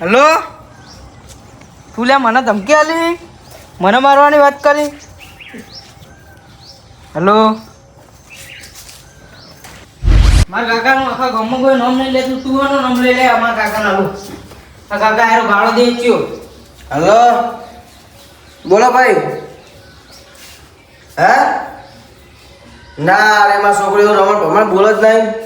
Hello? તું લે મને ધમકી આલી મને મારવાની વાત કરી? હેલો? મારા કાકાનું આખા ગામમાં કોઈ નામ નહીં લેતું. તું એનું નામ લઈ લે અમારા કાકાના લો. આ કાકા હારો ગાળો દે ચિયો હલો? બોલો ભાઈ. હે? ના મારા છોકરીઓ રમણ ભમણ બોલો જ નહીં.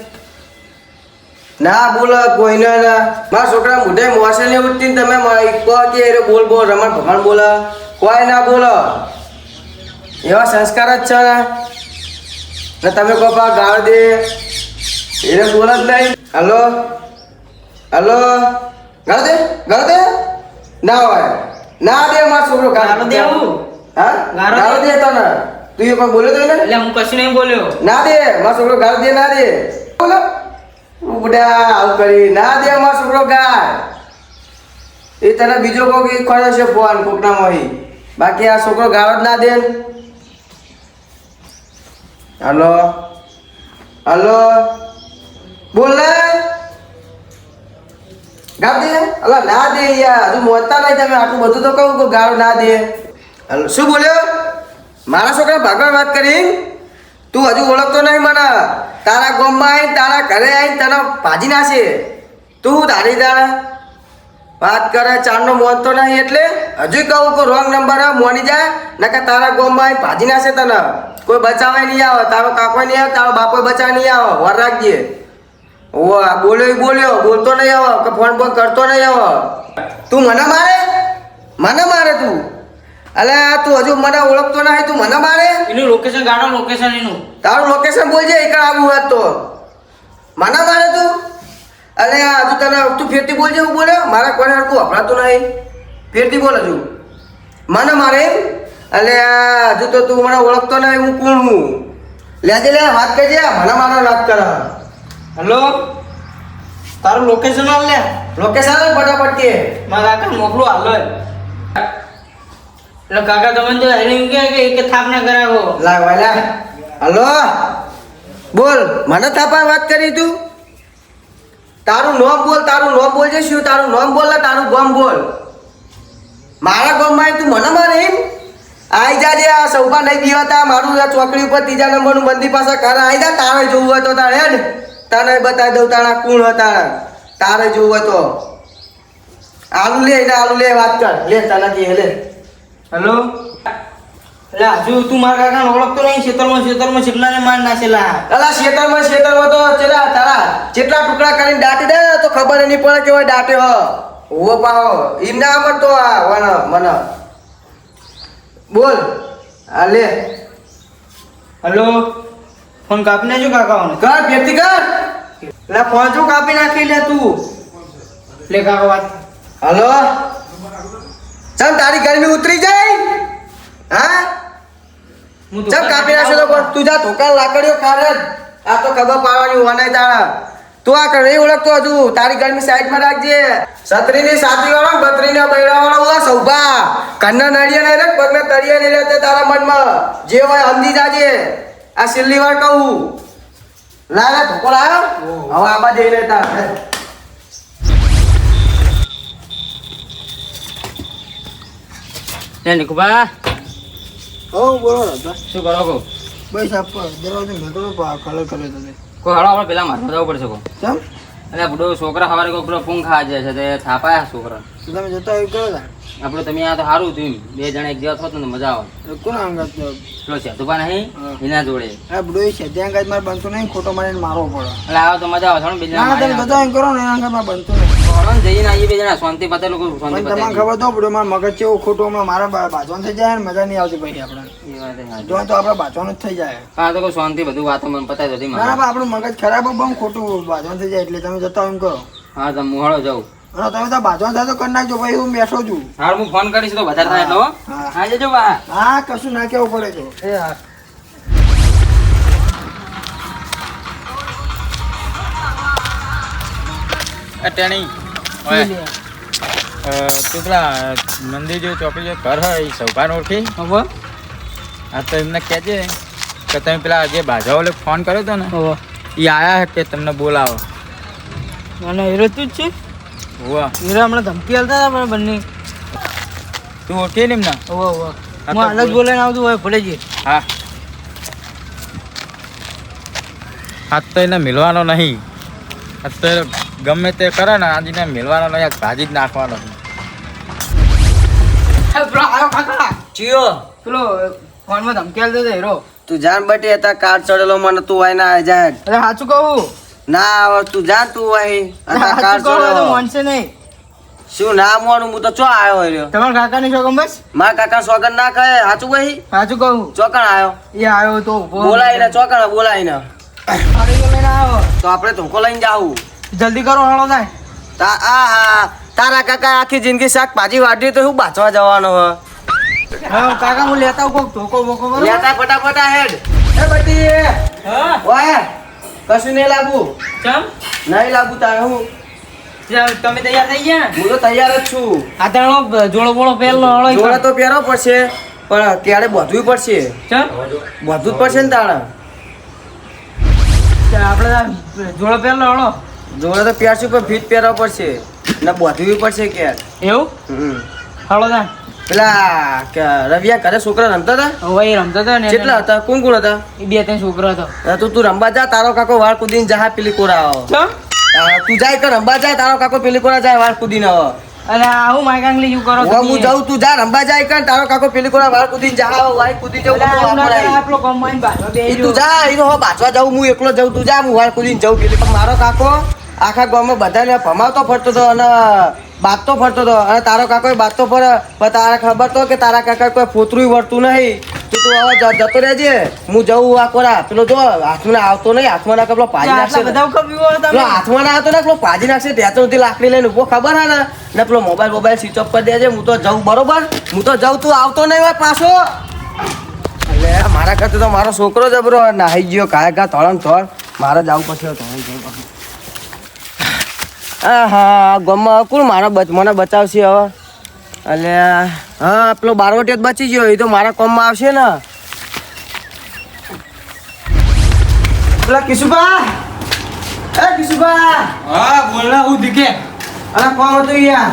ના બોલ કોઈને ના. મારા છોકરા મોઢે મોસે ને ઉઠતી તમે મારી કહો કે એ બોલ બોલ રમણ ભમણ બોલો. કોઈ ના બોલો. એવા સંસ્કાર જ છે ને. ને તમે કહો પા ગાળ દે. એને બોલ જ નહીં. હલો? હલો? ગાળ દે ગાળ દે. ના હોય. ના દે મારો છોકરો ગાળો. દે? હા? ગાળ? દે. તને. તું એ પણ બોલ્યો તો ને એટલે હું કશું નહીં બોલ્યો. ના દે. મારો છોકરો ગાળ દે ના દે. બોલો. બુડા આવું કરી ના દે અમારો છોકરો ગાય. એ તને બીજો કોક ખોરે છે ફોન કોકના મોહી બાકી આ છોકરો ગાળ જ ના દે હલો? હલો? બોલ ને. ગાળ દે. અલા, ના દે યાર. હજુ મોતા નહીં તમે. આટલું બધું તો કહું કે ગાળ ના દે. હલો, શું બોલ્યો? મારા છોકરા ભાગવા વાત કરી? તું હજુ ઓળખતો નહીં મને. તારા ગામમાં આવીને તારા ઘરે આવીને તને ભાજી નાખશે. તું તારી તારા વાત કરે ચારનો મોન તો નહીં એટલે હજુ કહું કે રોંગ નંબર મોની જાય નકર તારા ગામમાં આવીને ભાજી નાખશે તને. કોઈ બચાવે નહીં આવે. તારો કાકો નહીં આવે, તારો બાપો બચાવ નહીં આવે. વર રાખજે. ઓ બોલ્યો બોલ્યો. બોલતો નહીં આવે કે ફોન ફોન કરતો નહીં આવે. તું મને મારે? મને મારે તું? અલે તું હજુ મને ઓળખતો નહીં તું મને મારે? એનું લોકેશન ગાડો લોકેશન એનું. તારું લોકેશન બોલજે એકડ આવું હોત તો. મને મારે તું? અરે હજુ તને તું ફેરતી બોલજે હું બોલે? મારા કોને હરકું વપરાતું નહીં. ફેરતી બોલ હજુ. મને મારે અલે હજુ તો તું મને ઓળખતો નહીં હું કોણ હું? લેજે લે વાત કરજે મને મારો વાત કર. હલો? તારું લોકેશન આલ લે. લોકેશન આલ ફટાફટ કે. મારા કાકા મોકલું હાલો એટલે કાકા તમે તો હેરિંગ કે કે થાપને કરાવો. લા વાલા હલો. બોલ, મને થાપા વાત કરી તું? તારું નોમ બોલ, તારું નોમ બોલજે, શું તારું નોમ બોલ તારું ગમ બોલ. મારા ગોમમાં તું મને મારે એમ? આઈ જાજે આ સૌભા નહીં દીવાતા મારું આ ચોકડી ઉપર ત્રીજા નંબરનું બંદી પાસે કારણ આઈ જા, તારે જોવું હોય તો તારે ને તને બતાવી દઉં તારા કુણ હતા. તારે જોવું હોય તો. આલુ લે, એને આલુ લે, વાત કર. લે, તને કે લે હેલો? એટલે હજુ તું મારા કાકા ઓળખતો નહીં ખેતરમાં ખેતરમાં કેટલાને માર નાખેલા. અલા શેતરમાં શેતરમાં તો ચેલા તારા જેટલા ટુકડા કરીને દાટી દે તો ખબર નહીં પડે કેવા દાટે હ. ઓ પાઓ ઈમ ના આવડતો આ વન મન. બોલ. આલે લે. હેલો? ફોન કાપી નાખજો કાકાઓને. કર ફેરથી કર. એટલે ફોન જો કાપી નાખી લે તું? લે કાકા વાત. હલો? ચમ તારી ગરમી ઉતરી જાય? હા? ચાલ કાપી નાખશો તો પણ તું જા ધોકા લાકડીઓ ખારે. આ તો ખબર પાડવાની વનાય તારા તું આ કરે ઓળખતો હજુ. તારી ગરમી સાઈડમાં રાખજે. સત્રીની સાથી વાળો બત્રીના બૈરા વાળા ઓલા સૌભા કન્ના નડિયા નહીં રાખ પગના તળિયા નહીં રહેતે તારા મનમાં. જે હોય સમજી જાજે. આ છેલ્લી વાર કહું. લાલા ધોકો લાયો? હવે આમાં જઈ લેતા લે નિકુબા. ઓ બોલો દાદા શું કરો કો બસ આપ દરવાજો ઘટો કલર કરે તો તે. કોઈ હળો હળો પેલા મારવા જવું પડશે કો કેમ? એટલે બુડો છોકરા સવારે કોઈ પેલો પૂંખ ખાવા જાય છે તે થાપાયા છોકરા તો તમે જતા હોય તા આપણે તમે આ તો સારું થયું બે જણા એક જેવા થો ને મજા આવે. કોણ અંગત પેલો સેતુભા નહીં. એના જોડે. આ બુડો છે ત્યાં કાંઈ મારે બનતો નહીં ખોટો મારીને મારવો પડે. એટલે આવો તો મજા આવે થોડું બીજા ના ના, તમે બધા કરો ને એના અંગત મારે બનતું નહીં. ને જઈને આવીએ બે જણા. શાંતિ પતે લોકો શાંતિ પણ તમને ખબર તો મારા મગજ છે એવું હમણાં મારા બા- બાજવાનું થઈ જાય ને મજા નહીં આવતી પછી આપણે. એ વાત જો તો આપણે બાજવાનું જ થઈ જાય. હા તો કોઈ શાંતિ બધું વાતો મને પતાવી આપણું મગજ ખરાબ બહુ ખોટું બાજવાનું થઈ જાય એટલે તમે જતા એમ કરો હા તો હું હળો જાઉં. અને તમે તો બાજવાનું થાય તો કરી નાખજો ભાઈ હું બેઠો છું. હાલ હું ફોન કરીશ તો વધારે થાય એટલે હા. હા જજો બા. હા કશું ના કેવું પડે તો. એ હા. ટેણી. ઓય અ, તું પેલા મંદિર જો ચોકડી જો ઘર હોય એ સૌભાન ઓળખી. હવે હા તો એમને કહેજે કે તમે પેલા જે ફોન કર્યો હતો ને એ આયા કે તમને બોલાવો. મને હેરો તું જ છે? હોવા હીરા હમણાં ધમકી હાલતા હતા પણ બંને. તું ઓળખે ને એમના? ઓવો ઓવો હું અલગ આવતું હોય ભલે હા. આજ તો એને મિલવાનો નહીં. આજ તો ગમે તે કરે ને આજે મેળવાનો નહીં ભાજી જ નાખવાનો. ચિયો. પેલો ફોનમાં તું જાન બટી હતા કાર ચડેલો મને તું આય ના જાય અરે સાચું કહું? ના તું જા તું આય. કાર કહું ચડેલો. માનશે નહીં. શું ના મોનું હું તો ચો આવ્યો રહ્યો? તમારા કાકાની શોખમ બસ? મારા કાકા સોગન ના કહે સાચું ભાઈ સાચું કહું. ચોકણ આવ્યો એ આવ્યો તો બોલાઈને ચોકણ આવ્યો તો આપણે ધોકો લઈને જાવું જલ્દી કરો હળો થાય તા આ હા તારા કાકા આખી જિંદગી શાક ભાજી વાઢી તો હું બાચવા જવાનો હ? હા કાકા હું લેતા કોક ધોકો બોકો બરોબર? લેતા ફટાફટ આ હેડ. એ બટી! હા? ઓય કશું નહીં લાગુ. ચમ? નહીં લાગુ તારે હું? તમે તૈયાર થઈ ગયા? હું તો તૈયાર જ છું. આ તાણો જોડો બોળો પહેરલો હળો જોડે તો પહેરવો પડશે પણ ત્યારે બધું પડશે. ચમ? બધું જ પડશે ને તાણા. આપણે જોડો પહેરલો હળો. જોડે તો પહેરશું પણ ફીટ પહેરવા પડશે. ને બોધવી પડશે કે એવું? હાલો ના પેલા કે રવિયા ઘરે છોકરા રમતા હતા? હવે રમતો હતો ને કેટલા હતા? કોણ કોણ હતા? એ બે ત્રણ છોકરા હતા. તું તું રમવા જા તારો કાકો વાળ કુદીને જા પેલી કોરા આવો તું જાય કે રમવા જાય તારો કાકો પેલી કોરા જાય વાળ કુદીને આવો અને આવું માઈક યુ કરો હું જાઉં તું જા રમવા જાય કે તારો કાકો પેલી કોરા વાળ કુદીને જા આવો વાળ કુદી જવું વાપરાય. આપણો કમાઈને બાજુ બે તું જા. ઈ હો બાજવા જાઉં હું એકલો જાઉં તું જા હું વાળ કુદીને જાઉં પેલી મારો કાકો આખા ગામમાં બધાને ભમાવતો ફરતો હતો અને બાતતો ફરતો હતો. અને તારો કાકો બાતતો ફરે પણ તારા ખબર તો કે તારા કાકા કોઈ ફોતરું વળતું નહીં. તો તું હવે જતો રહેજે. હું જઉં આ કોરા પેલો જો હાથમાં આવતો નહીં હાથમાં ના પેલો પાજી નાખશે. પેલો હાથમાં ના આવતો ને પેલો પાજી નાખશે. ત્યાં સુધી લાકડી લઈને ઊભો ખબર હા ને? ને પેલો મોબાઈલ મોબાઈલ સ્વિચ ઓફ કરી દેજે. હું તો જઉં બરોબર? હું તો જઉં તું આવતો નહીં હોય પાછો. એટલે મારા કરતા તો મારો છોકરો જબરો નાહી ગયો કાય કા તળણ થોડ મારે જવું પછી તળણ જવું હા હા ગમમાં કોણ મારા મને બચાવશે હવે? એટલે હા પેલો બારવટી જ બચી ગયો એ તો મારા કોમમાં આવશે ને. પેલા કિશુભા? એ કિશુભા? હા બોલના હું દીકે અરે કોમ હતું યાર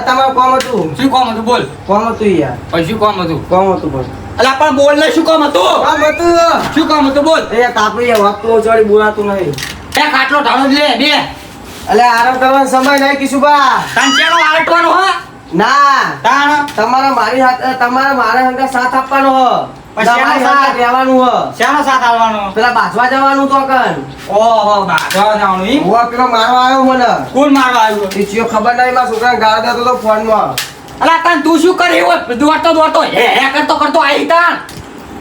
તમારું કોમ હતું? શું કોમ હતું? બોલ. કોમ હતું યાર પછી શું કોમ હતું? કોમ હતું બસ અલા પણ બોલ ને શું કામ હતું? કામ હતું? શું કામ હતું? બોલ. એ તાપી એ યાર વાગતું ઉચાડી બોલાતું નહીં. એ ખાટલો ઢાળો લે બે. અલે આરામ કરવાનો સમય નહીં કિશુભા. તાંચેનો આલટવાનો હો? ના. તાણ. તમારે મારી હાથે તમારે મારા હંગા સાથ આપવાનો હ. તમારી સાથ? રહેવાનું હ. શાનો સાથ આલવાનો પેલા બાસવા જવાનું તો કન. ઓહો બાધવા જવાનું ઈ. હું પેલો મારવા આવ્યો મને. કોણ મારવા આવ્યો? એ ખબર નહીં મારા છોકરાને ગાળ દેતો તો ફોનમાં. અલા તાન તું શું કરે? એવો દોડતો દોડતો. હે હે કરતો કરતો આવી તાન.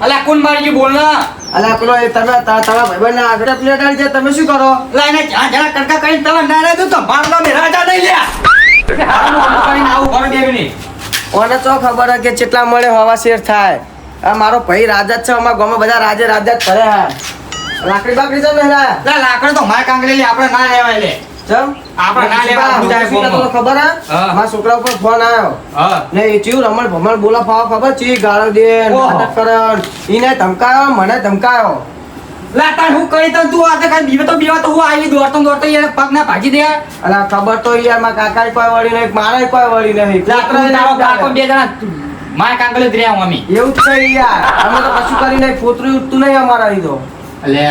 અલા કોણ મારી ગયું બોલ ના અલા પેલો એ તમે તા- તારા ભાઈબંધ ના આગળ પ્લેટ આવી જાય તમે શું કરો? અલા એને જ્યાં જરા કડકા કરીને તમે ના રહે તો મારલો મે રાજા નહીં લ્યા. ઓને તો ખબર હે કે કેટલા મળે હવા શેર થાય? આ મારો ભાઈ રાજા જ છે અમારા ગામમાં બધા રાજે રાજા જ ફરે હે. લાકડી બાકડી છે ને લાકડી તો માર કાંગલી લે આપણે ના લેવાય લે. છોકરા ઉપર ફોન આવ્યો. ને એ ચિયું રમણ ભમણ બોલા ફાવા ખબર? ચી ગાળો દે ઓહો. નાટક કરે ઈને ધમકાયો મને ધમકાયો. લા હું કહી તન તું આ કાંઈ બીવે તો બીવા તો હું આવી દોડતો દોડતો યાર પગ ના ભાજી દે. અલા ખબર તો યાર મારા કાકા કોઈ વળી નહીં મારા કોઈ વળી નહીં. લા તું તારો કાકો એવું બે જણા માર કાંગલી જ રહ્યા મમ્મી જ છે યાર. અમે તો કશું કરી નહીં ફોતરું ઉઠતું નહીં અમારા લીધો એટલે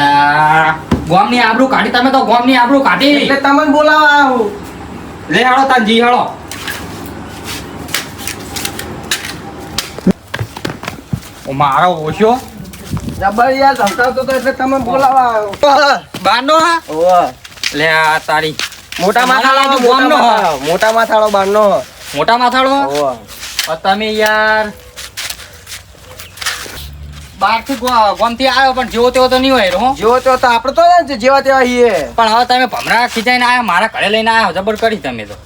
ગોમની આબરૂ કાઢી તમે તો ગોમની આબરૂ કાઢી. એટલે તમને બોલાવા આવું. લે હાલો તાન જી હાલો. ઓ મારો ઓછો. જબર યાર તો એટલે તમે બોલાવા આવ્યો બાનો હા? ઓ લે આ તારી. મોટા માથાળો ગામનો. મોટા માથાળો. બારનો. મોટા માથાળો? ઓ તમે યાર બહારથી ગોમથી આવ્યો પણ જેવો તેવો તો નહીં હોય હું. જેવો તેવો તો આપણે તો ને જેવા તેવા પણ હવે તમે ભમરા ખીચાઈને આવ્યા મારા ઘરે લઈને આવ્યા જબર કરી તમે તો.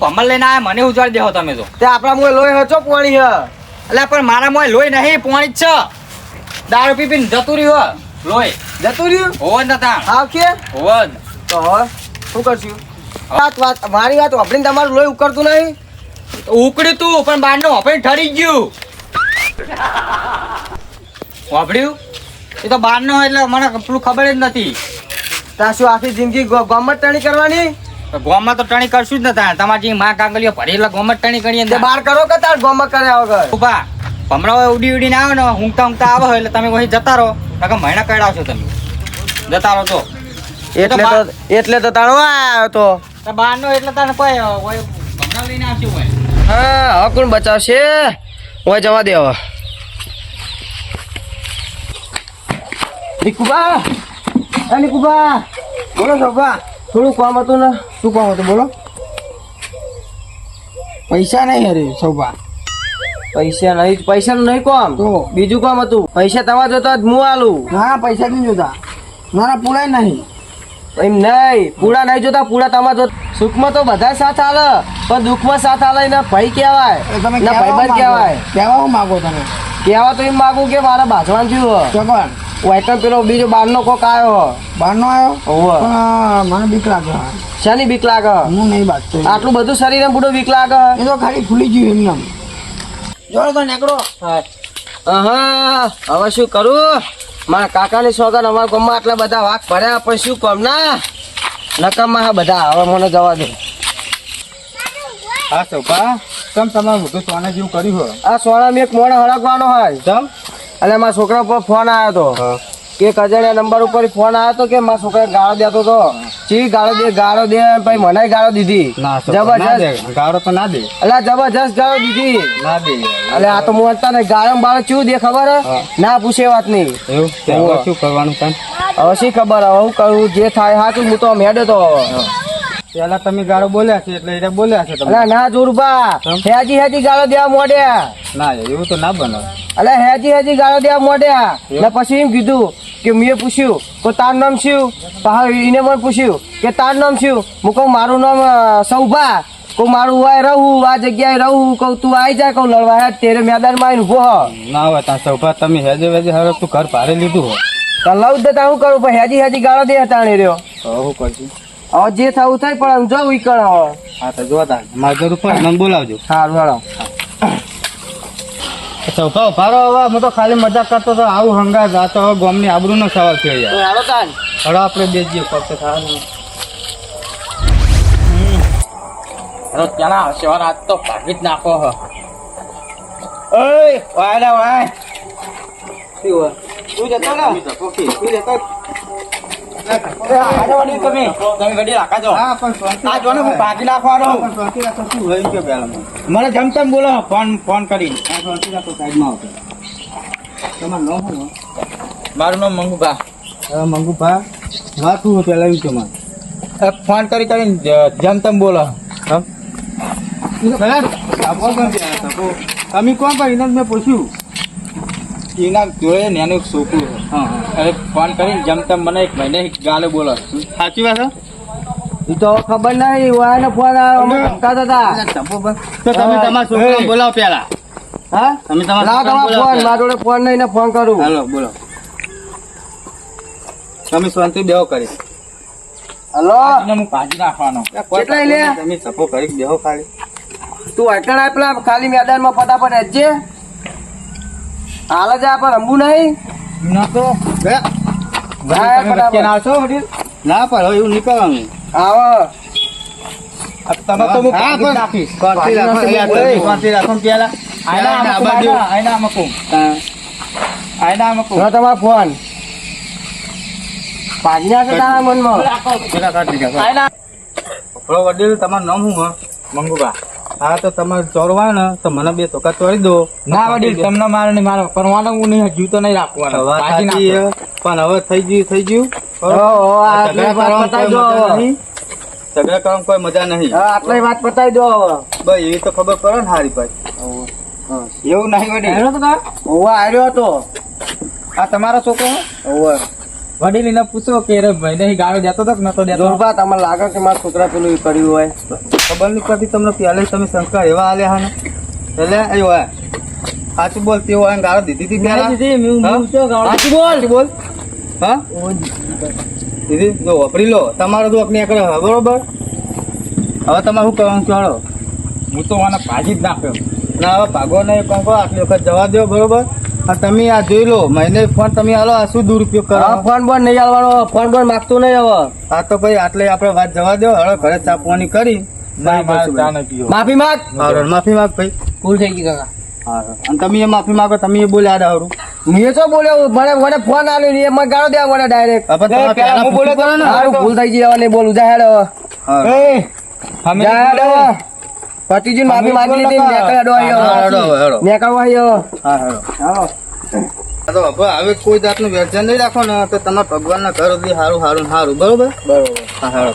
ભમર લઈને આવ્યા મને ઉજાડી દેહો તમે તો. તે આપણા મોય લોહી હચો પોણી હ એટલે પણ મારા મોય લોહી નહીં પોણી જ છે. દારૂ પી પીને જતું રહ્યું લોહી. જતું રહ્યું હોવ જ નતા હાવ કે? હોવ તો શું કરશું? વાત વાત મારી વાત વાપરીને તમારું લોહી ઉકળતું નહીં? ઉકળ્યું તું પણ બહારનું વાપરીને ઠરી ગયું. વાપર્યું? એ તો બાર નો એટલે મને પેલું ખબર જ નથી. ત્યાં શું આખી જિંદગી ગોમત ટણી કરવાની? ગોમાં તો ટણી કરશું જ નતા તમારી માં કાંગલીઓ એટલે ગોમત ટણી કરી બાર કરો કે તાર ગોમત કર્યા વગર ઊભા. હમણાં ઉડી ઉડીને આવે ને ઊંઘતા ઊંઘતા આવે એટલે તમે કોઈ જતા રહો. નકર મહિના કડાવશો તમે. જતા રહો તો. એટલે તો એટલે તો તારો આવ્યો તો. બહારનો નો એટલે તને કોઈ કોઈ લઈને આવશું હોય. હા કોણ બચાવશે? હોય જવા દે નિકુબા એ નિકુબા બોલો સોફા થોડું કામ હતું ને શું કામ હતું બોલો? પૈસા નહીં અરે સૌભા પૈસા નહીં પૈસા નહીં કોમ. તો? બીજું કામ હતું. પૈસા તમારા જોતા હું આલું. ના પૈસા નહીં જોતા. મારા પૂરા નહીં. એમ નહીં પૂરા નહીં જોતા પૂરા તમારા જોતા. સુખમાં તો બધા સાથ આલે પણ દુઃખમાં સાથ આલે ને ભાઈ કહેવાય. તમે ના ભાઈબંધ કહેવાય. કહેવા માગો તમે? કહેવા તો એમ માગું કે મારા બાજવાન થયું ચોકન વાયકલ પેલો બીજો બારનો કોક આવ્યો બહારનો આવ્યો હોવે. પણ મને બીક લાગે શાની બીક લાગે? હું નહીં બાજતો આટલું બધું શરીર એમ બુડો બીક લાગે? એ તો ખાલી ફૂલી ગયું એમને જોડો તો નીકળો. હા. હવે શું કરું? મારા કાકાની સોગન અમારા ગામમાં આટલા બધા વાઘ ભર્યા પણ શું કામ? ના. નકામમાં હા બધા. હવે મને જવા દે. હા સોપા. કેમ તમારે મોટું સોના જેવું કર્યું હોય આ સોના મેં એક મોણે હળગવાનો હોય. ચમ એટલે મારા છોકરા ઉપર ફોન આવ્યો હતો કે અજાણ્યા નંબર ઉપર ફોન આવ્યો હતો કે મારા છોકરા ગાળો દેતો હતો ચી ગાળો દે ગાળો દે પછી મને ગાળો દીધી. જબરજસ્ત. ગાળો તો ના દે. એટલે જબરજસ્ત ગાળો દીધી. ના દે. એટલે આ તો મોનતા ને ગાળો બાળો ચું દે ખબર? હે? ના પૂછે વાત નહીં. એવું? શું કરવાનું તને? હવે શી ખબર? હવે હું કરું? જે થાય હા તું હું તો મેડ્યો તો હવે પેલા તમે ગાળો બોલ્યા છે એટલે એને બોલ્યા છે તમે. ના જોરબા હેજી હેજી ગાળો દેવા મોડ્યા ના એવું તો ના બને. અલે હેજી હેજી ગાળો દેવા મોડ્યા ને પછી એમ કીધું કે મેં પૂછ્યું કે તાર નામ શું? પાછા એને મને પૂછ્યું કે તાર નામ શું? હું કહું મારું નામ સૌભા. કહું મારું હોય રહું આ જગ્યાએ રહું. કહું તું આવી જા કહું લડવા હે તેરે મેદાનમાં આવીને ઊભો હ. ના હોય ત્યાં સૌભા તમે હેજે વેજે હવે તું ઘર ભારે લીધું હોય તો લઉં જ દેતા હું કરું? પણ હેજી હેજી ગાળો દે તાણી રહ્યો. હું કરશું હવે જે થવું થાય પણ ઈ કર હવે. હા તો જો તા મારા ઘર ઉપર મને બોલાવજો. સારું હેડો ઊભા ભારો હવે. હું તો ખાલી મજાક કરતો તો આવું હંગાત આ તો હવે ગામની આબરૂનો સવાલ થયો યાર. હાલો તાન. હવે આપણે બેસીએ ફક્ત પગ તો ખાવાનું ત્યાંના શહેર આજ તો ભાગી જ નાખો હ ઓય વાય. વાય તું જતો ને જતો તમે. ઘડી રાખજો હા પણ આ જો ને હું ભાગી નાખવાનો પણ રાખો. શું હોય કે પહેલા મને? જેમ તેમ બોલો ફોન ફોન કરીને. હા શાંતિ રાખો સાઈડમાં આવતો તમારું નામ શું મારું નામ મંગુભા. મંગુભા. વાત શું પહેલા એમ તમારે? ફોન કરી કરીને જમતમ જેમ તેમ બોલો? પેલા. તમે કોણ કરી મેં પૂછ્યું. એના જોડે નેનું છોકરું હા હા. અરે ફોન કરીને જેમ તેમ મને એક મહિને ગાલે બોલો. સાચી વાત છે તો ખબર નહીં વાયનો ફોન આવ્યો અમે ધમકાતા હતા. તો તમે તમારા છોકરા બોલાવો પેલા હા? તમે તમારા લાવ છોકરાને તમારો બોલાવો ફોન મારા જોડે ફોન નહીં ને ફોન કરું. હાલો બોલો. તમે શાંતિ બેહો કરી હલો? હું કાઢી નાખવાનો. કેટલા લે? તમે સપો કરી બેહો ખાલી. તું અટણ આપ પેલા ખાલી મેદાનમાં ફટાફટ હેજે હાલ જ આ પર રમવું નહીં. ના તો ના પણ એવું નીકળવાનું. આવો. તમે હું નાખીશ. રાખો, પેલા આયના. આયના, તમારો ફોન. પાડી નાખે તારા મનમાં. પેલા કાઢી નાખો. આયના. વડીલ તમારું નામ શું હે? મંગુબા. હા તો તમારે ચોરવા ને તો મને બે ચોકા ચોરી દો. ના વડીલ તમને મારે નહીં મારો કરવાનો હું નહીં હજુ તો નહીં રાખવાનો. પણ હવે થઈ ગયું થઈ ગયું. ઝઘડા કોઈ મજા નહીં. કરવાની કોઈ મજા હા, આટલી વાત પતાઈ દો ભાઈ એવી તો ખબર પડે ને હારી ભાઈ. એવું નહીં વડીલ. આવ્યો હતો. આ તમારો છોકરો? હે? ઓવા વડીલ પૂછો કે રે ભાઈ નહીં ગાળો દેતો તો નતો દેતો? દુર્બા તમને લાગે કે મારા છોકરા પેલું એ કર્યું હોય? ખબર નહીં પડતી તમને પહેલે જ તમે સંસ્કાર એવા આલ્યા હા ને? એટલે એ હોય સાચું બોલ તેવો હોય ગાળો દીધી હતી પહેલા? હા? સાચું બોલ? બોલ. હા? દીદી જો વાપરી લો. તમારો દોખ આપણે કરે હવે બરોબર? હવે તમારે શું કરવાનું ચાલો હું તો મને ભાજી જ નાખ્યો. ના હવે ભાગો નહીં કહો આટલી વખત જવા દો બરોબર? તમે આ જોઈ લો મહિને ફોન તમે હાલો આ શું દુરુપયોગ કરો? ફોન બોન નહીં આવવાનો ફોન બોન માગતો નહીં હવે. આ તો ભાઈ આટલે આપણે વાત જવા દો હવે ઘરે ચા પાણી કરી માફી માંગ. માફી માંગ ભાઈ. ભૂલ થઈ ગઈ કાકા. અને તમે એ માફી માંગો તમે એ બોલ્યા દાવરું મેં તો બોલ્યો મને મને ફોન આવ્યો ને એ મને ગાળો દેવા મને ડાયરેક્ટ હું બોલ્યો તો ને. ભૂલ થઈ ગઈ હવે નહીં બોલું. જાહેર હવે. હારું. અમે જા હેડ હવે. પતિજી માફી માંગી લીધી ને નેકળ હેડો હેડો, હેડો, આવ્યો હેડો. આવ્યો હા હેડો તો હવે હવે કોઈ જાતનું વ્યસન નહીં રાખો ને તો તમારા ભગવાનના ઘર સુધી સારું સારું સારું બરોબર? બરોબર. હા હેડો